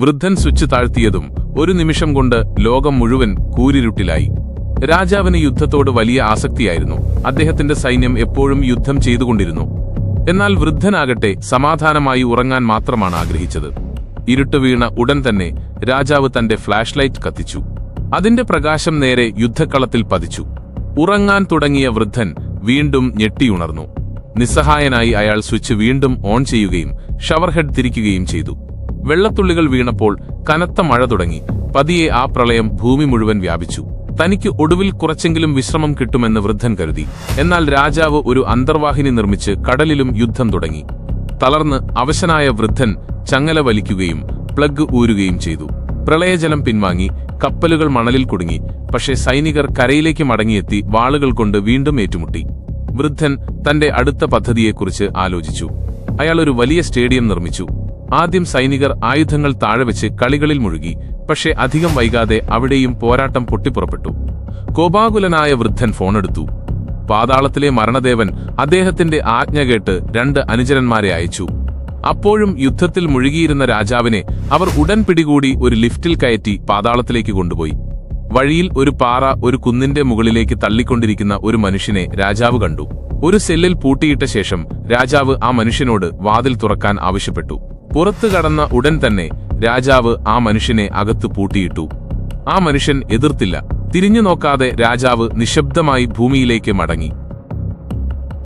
വൃദ്ധൻ സ്വിച്ച് താഴ്ത്തിയതും ഒരു നിമിഷം കൊണ്ട് ലോകം മുഴുവൻ കൂരിരുട്ടിലായി. രാജാവിന് യുദ്ധത്തോട് വലിയ ആസക്തിയായിരുന്നു. അദ്ദേഹത്തിന്റെ സൈന്യം എപ്പോഴും യുദ്ധം ചെയ്തുകൊണ്ടിരുന്നു. എന്നാൽ വൃദ്ധനാകട്ടെ സമാധാനമായി ഉറങ്ങാൻ മാത്രമാണ് ആഗ്രഹിച്ചത്. ഇരുട്ട് വീണ ഉടൻ തന്നെ രാജാവ് തന്റെ ഫ്ലാഷ് ലൈറ്റ് കത്തിച്ചു. അതിന്റെ പ്രകാശം നേരെ യുദ്ധക്കളത്തിൽ പതിച്ചു. ഉറങ്ങാൻ തുടങ്ങിയ വൃദ്ധൻ വീണ്ടും ഞെട്ടിയുണർന്നു നിസ്സഹായനായി അയാൾ സ്വിച്ച് വീണ്ടും ഓൺ ചെയ്യുകയും ഷവർഹെഡ് തിരിക്കുകയും ചെയ്തു. വെള്ളത്തുള്ളികൾ വീണപ്പോൾ കനത്ത മഴ തുടങ്ങി. പതിയെ ആ പ്രളയം ഭൂമി മുഴുവൻ വ്യാപിച്ചു. തനിക്ക് ഒടുവിൽ കുറച്ചെങ്കിലും വിശ്രമം കിട്ടുമെന്ന് വൃദ്ധൻ കരുതി. എന്നാൽ രാജാവ് ഒരു അന്തർവാഹിനി നിർമ്മിച്ച് കടലിലും യുദ്ധം തുടങ്ങി. തളർന്ന് അവശനായ വൃദ്ധൻ ചങ്ങല വലിക്കുകയും പ്ലഗ് ഊരുകയും ചെയ്തു. പ്രളയജലം പിൻവാങ്ങി കപ്പലുകൾ മണലിൽ കുടുങ്ങി. പക്ഷേ സൈനികർ കരയിലേക്ക് മടങ്ങിയെത്തി വാളുകൾ കൊണ്ട് വീണ്ടും ഏറ്റുമുട്ടി. വൃദ്ധൻ തന്റെ അടുത്ത പദ്ധതിയെക്കുറിച്ച് ആലോചിച്ചു. അയാൾ ഒരു വലിയ സ്റ്റേഡിയം നിർമ്മിച്ചു. ആദ്യം സൈനികർ ആയുധങ്ങൾ താഴെ വെച്ച് കളികളിൽ മുഴുകി പക്ഷേ അധികം വൈകാതെ അവിടെയും പോരാട്ടം പൊട്ടിപ്പുറപ്പെട്ടു. കോപാകുലനായ വൃദ്ധൻ ഫോണെടുത്തു. പാതാളത്തിലെ മരണദേവൻ അദ്ദേഹത്തിന്റെ ആജ്ഞ കേട്ട് രണ്ട് അനുചരന്മാരെ അയച്ചു. അപ്പോഴും യുദ്ധത്തിൽ മുഴുകിയിരുന്ന രാജാവിനെ അവർ ഉടൻ പിടികൂടി ഒരു ലിഫ്റ്റിൽ കയറ്റി പാതാളത്തിലേക്ക് കൊണ്ടുപോയി. വഴിയിൽ ഒരു പാറ ഒരു കുന്നിന്റെ മുകളിലേക്ക് തള്ളിക്കൊണ്ടിരിക്കുന്ന ഒരു മനുഷ്യനെ രാജാവ് കണ്ടു. ഒരു സെല്ലിൽ പൂട്ടിയിട്ട ശേഷം രാജാവ് ആ മനുഷ്യനോട് വാതിൽ തുറക്കാൻ ആവശ്യപ്പെട്ടു. പുറത്തു കടന്ന ഉടൻ തന്നെ രാജാവ് ആ മനുഷ്യനെ അകത്ത് പൂട്ടിയിട്ടു. ആ മനുഷ്യൻ എതിർത്തില്ല. തിരിഞ്ഞു നോക്കാതെ രാജാവ് നിശബ്ദമായി ഭൂമിയിലേക്ക് മടങ്ങി.